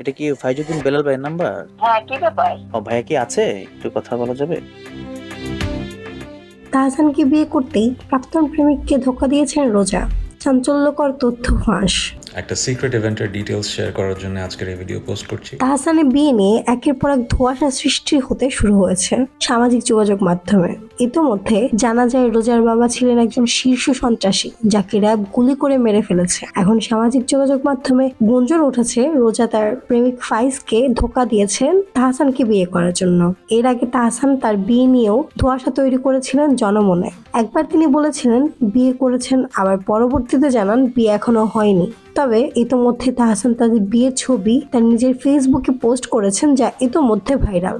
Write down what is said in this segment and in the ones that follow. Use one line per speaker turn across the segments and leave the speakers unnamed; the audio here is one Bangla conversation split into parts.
এটা কি ফাইজুদ্দিন বেলাল ভাইয়ের নাম্বার?
হ্যাঁ কি ব্যাপার?
ও ভাইয়া কি আছে? একটু কথা বলা যাবে?
তাহসানকে বিয়ে করতেই প্রাক্তন প্রেমিককে ধোকা দিয়েছেন রোজা। চাঞ্চল্যকর তথ্য ফাঁস।
একটা সিক্রেট ইভেন্টের ডিটেলস শেয়ার করার জন্য আজকের এই ভিডিও পোস্ট করছি।
তাহসানের বিয়ে নিয়ে একের পর এক ধোঁয়াশা সৃষ্টি হতে শুরু হয়েছে সামাজিক যোগাযোগ মাধ্যমে। ইতোমধ্যে জানা যায় রোজার বাবা ছিলেন একজন শীর্ষ সন্ত্রাসী, যাকে র্যাব গুলি করে মেরে ফেলেছে। এখন সামাজিক যোগাযোগ মাধ্যমে গুঞ্জন উঠেছে রোজা তার প্রেমিক ফাইজকে ধোকা দিয়েছেন তাহসানকে বিয়ে করার জন্য। এর আগে তাহসান তার বিয়ে নিয়েও ধোঁয়াশা তৈরি করেছিলেন জনমনে। একবার তিনি বলেছিলেন, বিয়ে করেছেন, আবার পরবর্তীতে জানান, বিয়ে এখনও হয়নি। তবে ইতোমধ্যে তাহসান তাদের বিয়ের ছবি তার নিজের ফেসবুকে পোস্ট করেছেন যা ইতোমধ্যে ভাইরাল।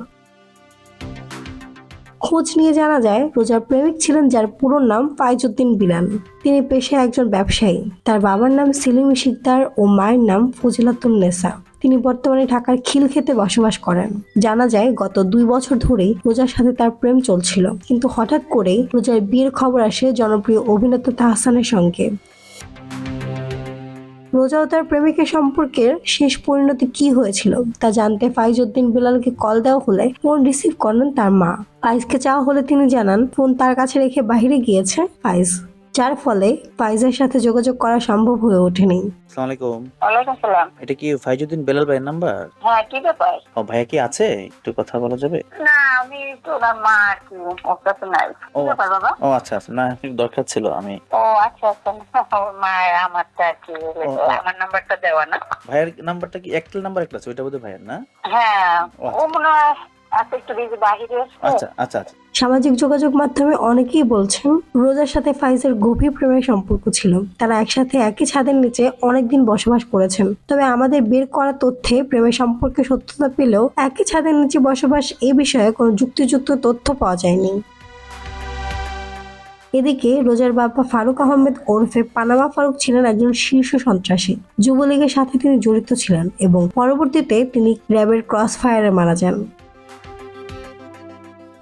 খোঁজ নিয়ে জানা যায়, রোজার প্রেমিক ছিলেন যার পুরো নাম ফাইজউদ্দিন বিলাল। তিনি পেশায় একজন ব্যবসায়ী। তার বাবার নাম সেলিম শিকদার ও মায়ের নাম ফজিলাতুন নেসা। তিনি বর্তমানে ঢাকার খিলক্ষেতে বসবাস করেন। জানা যায়, গত দুই বছর ধরেই রোজার সাথে তার প্রেম চলছিল। কিন্তু হঠাৎ করেই রোজার বিয়ের খবর আসে জনপ্রিয় অভিনেতা তাহসানের সঙ্গে। রোজা ও তার প্রেমিকের সম্পর্কের শেষ পরিণতি কি হয়েছিল তা জানতে ফাইজউদ্দিন বিলালকে কল দেওয়া হলে ফোন রিসিভ করেন তার মা। ফাইজকে চাওয়া হলে তিনি জানান, ফোন তার কাছে রেখে বাহিরে গিয়েছে ফাইজ। যার ফলে ফাইজের সাথে যোগাযোগ করা সম্ভব হয়ে ওঠেনি।
আসসালামু আলাইকুম
ওয়ালাইকুম সালাম।
এটা কি ফাইজুদ্দিন বেলাল ভাইয়ের নাম্বার?
হ্যাঁ কি ব্যাপার?
ও ভাইয়া কি আছে? একটু কথা বলা যাবে?
না আমি তো ওনার মা আর কি ওর কাছে নাই। কি
ও।
ব্যাপার বাবা?
ও আচ্ছা আচ্ছা না একটু দরকার ছিল আমি
ও আচ্ছা আচ্ছা ওর মা আমারটা কি। আমার নাম্বারটা দেওয়া না।
ভাইয়ের নাম্বারটা কি একটা নাম্বার একটা আছে ওইটা বোধহয় ভাইয়ের না?
হ্যাঁ
ও,
ও মনে হয় আচ্ছা।
আচ্ছা আচ্ছা আচ্ছা।
সামাজিক যোগাযোগ মাধ্যমে অনেকেই বলছেন রোজার সাথে ফাইজের গভীর প্রেমের সম্পর্ক ছিল। তারা একসাথে একই ছাদের নিচে অনেকদিন বসবাস করেছেন। তবে আমাদের বের করা তথ্যে প্রেমের সম্পর্কে সত্যতা পেলেও একই ছাদের নিচে বসবাস এ বিষয়ে কোনো যুক্তিযুক্ত তথ্য পাওয়া যায়নি। এদিকে রোজার বাবা ফারুক আহমেদ ওরফে পানামা ফারুক ছিলেন একজন শীর্ষ সন্ত্রাসী। যুবলীগের সাথে তিনি জড়িত ছিলেন এবং পরবর্তীতে তিনি র্যাবের ক্রস ফায়ারে মারা যান।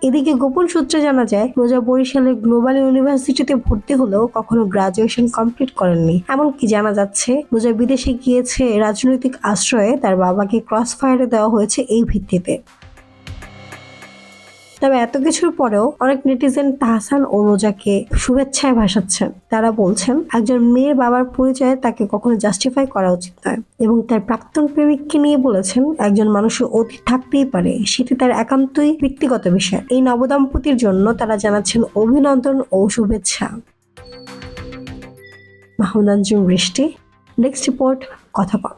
এদিকে গোপন সূত্রে জানা যায়, রোজা বরিশালের গ্লোবাল ইউনিভার্সিটিতে ভর্তি হলেও কখনো গ্রাজুয়েশন কমপ্লিট করেননি। এমনকি জানা যাচ্ছে, রোজা বিদেশে গিয়েছে রাজনৈতিক আশ্রয়ে তার বাবাকে ক্রস ফায়ারে দেওয়া হয়েছে এই ভিত্তিতে। তবে এত কিছুর পরেও অনেক নেটিজেন তাহসান ও রোজাকে শুভেচ্ছায় ভাসাচ্ছেন। তারা বলছেন, একজন মেয়ের বাবার পরিচয়ে তাকে কখনো জাস্টিফাই করা উচিত নয় এবং তার প্রাক্তন প্রেমিককে নিয়ে বলেছেন, একজন মানুষের অতীত থাকতেই পারে। সেটি তার একান্তই ব্যক্তিগত বিষয়। এই নবদম্পতির জন্য তারা জানাচ্ছেন, অভিনন্দন ও শুভেচ্ছা। মাহমুদ আঞ্জুম বৃষ্টি নেক্সট রিপোর্ট কথা কম